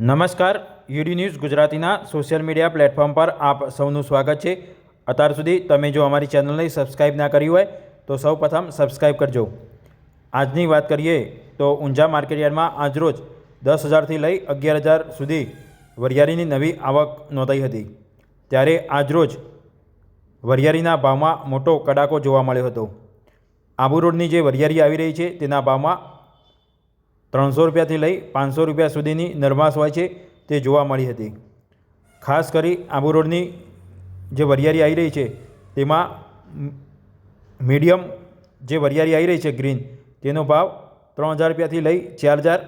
નમસ્કાર, UD news ગુજરાતીના social media platform પર આપ સૌનું સ્વાગત છે. અત્યાર સુધી તમે જો અમારી ચેનલને સબસ્ક્રાઇબ ના કરી હોય, તો સૌ પ્રથમ સબસ્ક્રાઇબ કરજો. આજની વાત કરીએ તો ઊંઝા માર્કેટયાર્ડમાં આજરોજ દસ હજારથી લઈ અગિયાર હજાર સુધી વરિયાળીની નવી આવક નોંધાઈ હતી. ત્યારે આજરોજ વરિયાળીના ભાવમાં મોટો કડાકો જોવા મળ્યો હતો. આબુ રોડની જે વરિયાળી આવી રહી છે, તેના ભાવમાં ત્રણસો રૂપિયાથી લઈ પાંચસો રૂપિયા સુધીની નરમાશ હોય છે તે જોવા મળી હતી. ખાસ કરી આબુ રોડની જે વરિયારી આવી રહી છે તેમાં મીડિયમ જે વરિયારી આવી રહી છે ગ્રીન તેનો ભાવ ત્રણ હજાર રૂપિયાથી લઈ ચાર હજાર.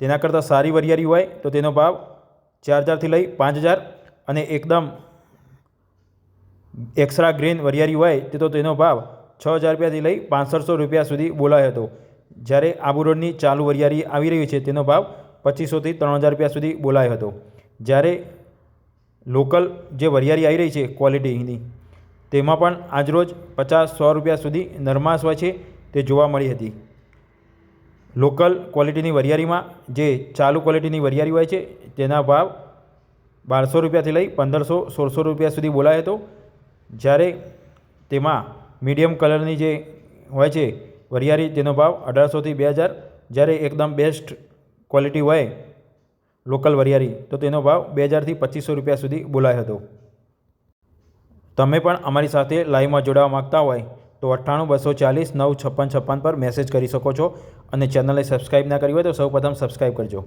તેના કરતાં સારી વરિયારી હોય તો તેનો ભાવ ચાર હજારથી લઈ પાંચ હજાર અને એકદમ એક્સ્ટ્રા ગ્રીન વરિયારી હોય તે તો તેનો ભાવ છ હજાર રૂપિયાથી લઈ પાંસઠસો રૂપિયા સુધી બોલાયો હતો. જ્યારે આબુ રોડની ચાલુ વરિયારી આવી રહી છે, તેનો ભાવ પચીસોથી ત્રણ હજાર રૂપિયા સુધી બોલાયો હતો. જ્યારે લોકલ જે વરિયાળી આવી રહી છે ક્વોલિટીની તેમાં પણ આજરોજ પચાસ, સો રૂપિયા સુધી નરમાશ હોય છે, તે જોવા મળી હતી. લોકલ ક્વોલિટીની વરિયાળીમાં જે ચાલુ ક્વોલિટીની વરિયાળી હોય છે, તેના ભાવ બારસો રૂપિયાથી લઈ પંદરસો, સોળસો રૂપિયા સુધી બોલાયો હતો. જ્યારે તેમાં મીડિયમ કલરની જે હોય છે વરિયાળી તેનો ભાવ અઢારસોથી બે હજાર, જ્યારે એકદમ બેસ્ટ ક્વોલિટી હોય લોકલ વરિયાળી, તો તેનો ભાવ બે હજારથી પચીસો રૂપિયા સુધી બોલાયો હતો. તમે પણ અમારી સાથે લાઈવમાં જોડાવા માગતા હોય તો અઠ્ઠાણું, બસો ચાલીસ, નવ, છપ્પન છપ્પન પર મેસેજ કરી શકો છો અને ચેનલને સબસ્ક્રાઈબ ના કરી હોય તો સૌપ્રથમ સબસ્ક્રાઈબ કરજો.